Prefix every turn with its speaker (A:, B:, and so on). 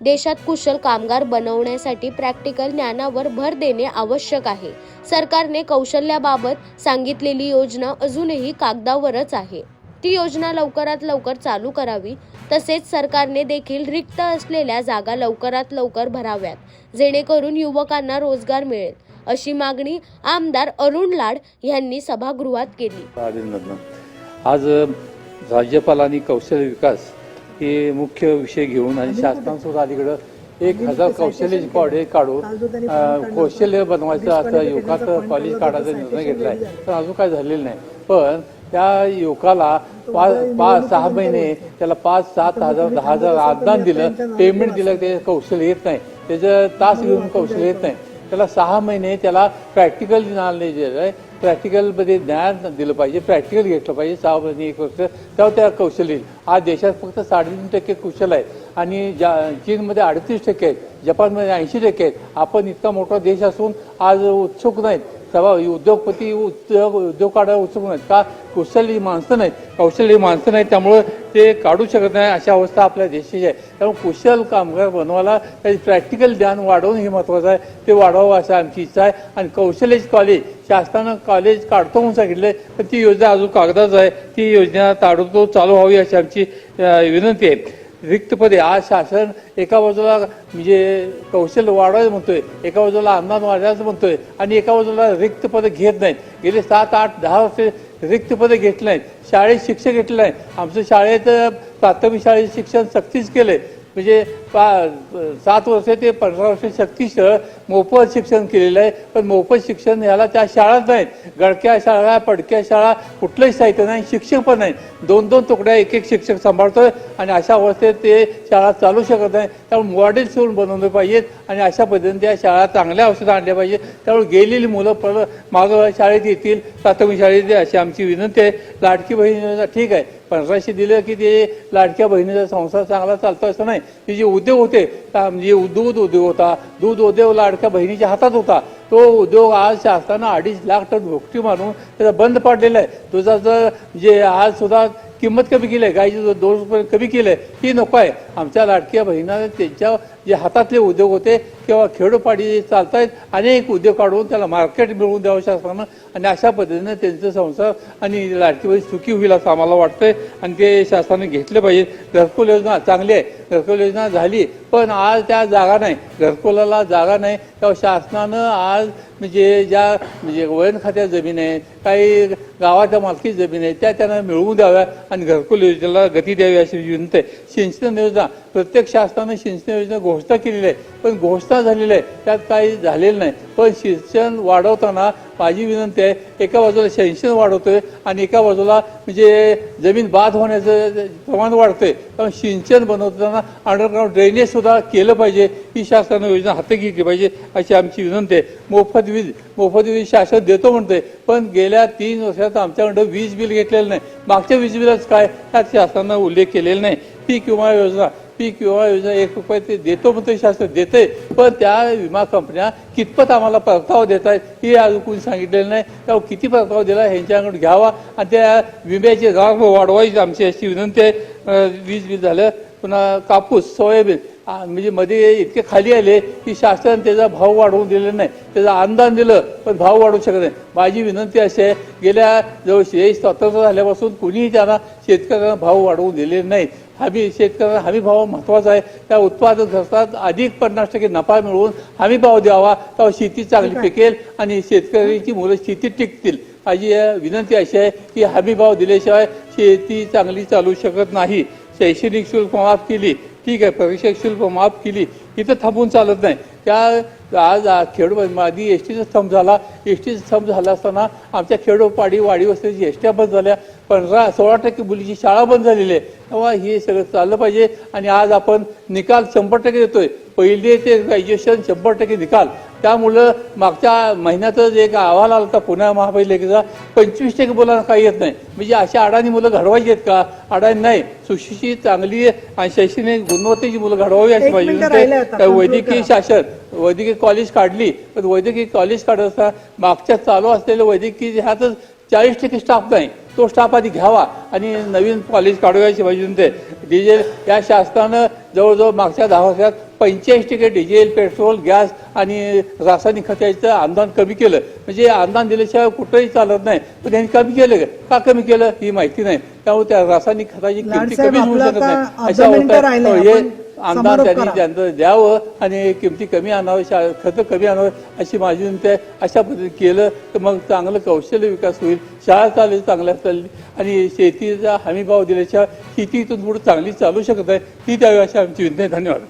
A: देशात कुशल कामगार बनवण्यासाठी प्रॅक्टिकल ज्ञानावर भर देणे आवश्यक आहे. सरकारने कौशल्याबाबत सांगितलेली योजना अजूनही कागदावरच आहे. ती योजना लवकरात लवकर चालू करावी तसेच सरकारने देखील रिक्त असलेल्या जागा लवकरात लवकर भराव्यात जेणेकरून युवकांना रोजगार मिळेल अशी मागणी आमदार अरुण लाड यांनी सभागृहात केली.
B: आज राज्यपालांनी कौशल्य विकास हे मुख्य विषय घेऊन आणि शासनासुद्धा अलीकडं एक हजार कौशल्य कॉलेज काढून कौशल्य बनवायचं आता युवकाचं कॉलेज काढायचा निर्णय घेतला आहे तर अजून काय झालेलं नाही. पण त्या युवकाला पाच पाच सहा महिने त्याला पाच सात हजार दहा हजार अनुदान दिलं. पेमेंट दिलं ते कौशल्य येत नाही. त्याचं तास घेऊन कौशल्य येत नाही. त्याला सहा महिने त्याला प्रॅक्टिकल नॉलेज आहे. प्रॅक्टिकलमध्ये ज्ञान दिलं पाहिजे प्रॅक्टिकल घेतलं पाहिजे सहा महिने एक वर्ष. तेव्हा त्या कौशल्य येईल. आज देशात फक्त साडेतीन टक्के कुशल आहेत आणि जा चीनमध्ये अडतीस टक्के आहेत जपानमध्ये ऐंशी टक्के आहेत. आपण इतका मोठा देश असून आज उत्सुक नाहीत. सभा उद्योगपती उद्योग उद्योग काढायला उत्सुक नाहीत का? कुशल माणसं नाहीत. कौशल्य माणसं नाहीत. त्यामुळं ते काढू शकत नाही अशा अवस्था आपल्या देशाची आहे. त्यामुळे कुशल कामगार बनवायला त्याची प्रॅक्टिकल ज्ञान वाढवणं हे महत्त्वाचं आहे. ते वाढवावं असं आमची इच्छा आहे. आणि कौशल्य कॉलेज शासनानं कॉलेज काढतो म्हणून सांगितलं पण ती योजना अजून कागदाच आहे. ती योजना ताबडतोब चालू व्हावी अशी आमची विनंती आहे. रिक्तपदे. आज शासन एका बाजूला म्हणजे कौशल्य वाढवायचं म्हणतोय एका बाजूला अनुदान वाढवायचं म्हणतोय आणि एका बाजूला रिक्तपदं घेत नाहीत. गेले सात आठ दहा वर्षे रिक्तपदं घेतली नाहीत. शाळेत शिक्षक घेतले नाहीत. आमचं शाळेत प्राथमिक शाळेत शिक्षण सक्तीच केलंय म्हणजे पा सात वर्ष ते पंधरा वर्ष सक्तीच मोफत शिक्षण केलेलं आहे पण मोफत शिक्षण याला त्या शाळाच नाहीत. गडक्या शाळा पडक्या शाळा कुठलंही साहित्य नाही शिक्षक पण नाही. दोन दोन तुकड्या एक एक शिक्षक सांभाळतोय आणि अशा अवस्थेत ते शाळा चालू शकत नाही. त्यामुळे मॉडेल स्कूल बनवले पाहिजेत आणि अशा पद्धतीने त्या शाळा चांगल्या औषधं आणल्या पाहिजे त्यामुळे गेलेली मुलं परत मागं शाळेत येतील प्राथमिक शाळेत येतील अशी आमची विनंती आहे. लाडकी बहीण ठीक आहे. पंधराशे दिलं की ते लाडक्या बहिणीचा संसार चांगला चालतो असं नाही. ते जे उद्योग होते त्या म्हणजे दूध उद्योग होता दूध उद्योग लाड सारख्या बहिणीच्या हातात होता. तो उद्योग आज शासनानं अडीच लाख टन भोगटी मारून त्याचा बंद पाडलेला आहे. दुधाचं जे आज सुद्धा किंमत कमी केली आहे गाईचं दोन रुपये कमी केलं आहे ही नको आहे. आमच्या लाडक्या बहिणीनं त्यांच्या जे हातातले उद्योग होते किंवा खेडोपाडी चालतायत अनेक उद्योग काढून त्याला मार्केट मिळवून द्यावं शासनानं. आणि अशा पद्धतीनं त्यांचं संसार आणि लाडकी सुखी होईल असं आम्हाला वाटतंय. आणि ते शासनाने घेतले पाहिजे. घरकुल योजना चांगली आहे. घरकुल योजना झाली पण आज त्या जागा नाही. घरकुलाला जागा नाही. तेव्हा शासनानं आज म्हणजे ज्या म्हणजे वयन खात्या जमीन आहे काही गावाच्या मालकी जमीन आहे त्या त्यांना मिळवून द्याव्या आणि घरकुल योजनेला गती द्यावी अशी विनंती आहे. सिंचन योजना प्रत्येक शासनानं सिंचन योजना घोषणा केलेली आहे. पण घोषणा झालेली आहे त्यात काही झालेलं नाही. पण सिंचन वाढवताना माझी विनंती आहे एका बाजूला सिंचन वाढवतोय आणि एका बाजूला म्हणजे जमीन बाद होण्याचं प्रमाण वाढतंय. त्यामुळे सिंचन बनवताना अंडरग्राऊंड ड्रेनेज सुद्धा केलं पाहिजे. ही शासनानं योजना हाती घेतली पाहिजे अशी आमची विनंती आहे. मोफत वीज मोफत वीज शासन देतो म्हणतोय. पण गेल्या तीन वर्षात आमच्याकडं वीज बिल घेतलेलं नाही. मागच्या वीज बिलाच काय? त्यात शासनानं उल्लेख केलेला नाही. पीक विमा योजना. पीक विमा योजना एक रुपये ते देतो म्हणतो शासन देते पण त्या विमा कंपन्या कितपत आम्हाला परतावा देत आहेत हे अजून कोणी सांगितलेलं नाही. त्यावर किती परतावा दिला ह्यांच्याकडून घ्यावा. आणि त्या विम्याचे लाभ वाढवायची आमची अशी विनंती आहे. वीज बिल झालं पुन्हा कापूस सोयाबीन म्हणजे मध्ये इतके खाली आले की शासन त्याचा भाव वाढवून दिलेला नाही. त्याचं अनुदान दिलं पण भाव वाढवू शकत नाही. माझी विनंती अशी आहे गेल्या जवळ हे स्वतंत्र झाल्यापासून कुणीही त्यांना शेतकऱ्यांना भाव वाढवून दिलेले नाहीत हमी शेतकऱ्यांना हमी भाव महत्त्वाचा आहे. त्या उत्पादन खर्चात अधिक पन्नास टक्के नफा मिळवून हमी भाव द्यावा. तेव्हा शेती चांगली पिकेल आणि शेतकऱ्यांची मुलं शेतीत टिकतील. माझी विनंती अशी आहे की हमी भाव दिल्याशिवाय शेती चांगली चालू शकत नाही. शैक्षणिक शुल्क माफ केली. ठीक आहे प्रवेशक शुल्क माफ केली इथं थांबून चालत नाही. त्या आज आ- खेडो आधी एस टीचा स्तंभ झाला. एस टीचा स्तंभ झाला असताना आमच्या खेडोपाडी वाडी वस्तीची एस ट्या बंद झाल्या. पंधरा सोळा टक्के मुलीची शाळा बंद झालेली आहे. तेव्हा हे सगळं चाललं पाहिजे आणि आज आपण निकाल शंभर टक्के देतोय. पहिले ते ग्रॅज्युएशन शंभर टक्के निकाल. त्यामुळं मागच्या महिन्यातच एक अहवाल आला होता पुण्या महापालिकेचा पंचवीस टक्के मुलांना काही येत नाही. म्हणजे अशा अडाणी मुलं घडवायची आहेत का? अडाणी नाही. सुशिक्षित चांगली आणि शैक्षणिक गुणवत्तेची मुलं घडवावी अशी
C: conclude
B: वैद्यकीय. शासन वैद्यकीय कॉलेज काढली पण वैद्यकीय कॉलेज काढत असताना मागच्या चालू असलेलं वैद्यकीय ह्यातच चाळीस टक्के स्टाफ नाही तो स्टाफ आधी घ्यावा आणि नवीन कॉलेज काढूयाची विनंती आहे. डिझेल या शासनानं जवळजवळ मागच्या दहा वर्षात पंच्याऐंशी टक्के डिझेल पेट्रोल गॅस आणि रासायनिक खताचं अनुदान कमी केलं. म्हणजे अनुदान दिल्याशिवाय कुठंही चालत नाही. पण त्यांनी कमी केलं का? कमी केलं ही माहिती नाही. त्यामुळे त्या रासायनिक खताची किमती कमी होऊ शकत नाही. अशा. हे
C: समारोप
B: त्यांनी. त्यांचं द्यावं आणि किमती कमी आणावं खतं कमी आणावं अशी माझी विनंती आहे. अशा पद्धतीने केलं तर मग चांगलं कौशल्य विकास होईल. शाळा चालू चांगल्या चालली. आणि शेतीचा हमी भाव दिल्याशिवाय शेती इथून पुढे चांगली चालू शकत आहे ती द्यावी अशी आमची विनंती आहे. धन्यवाद.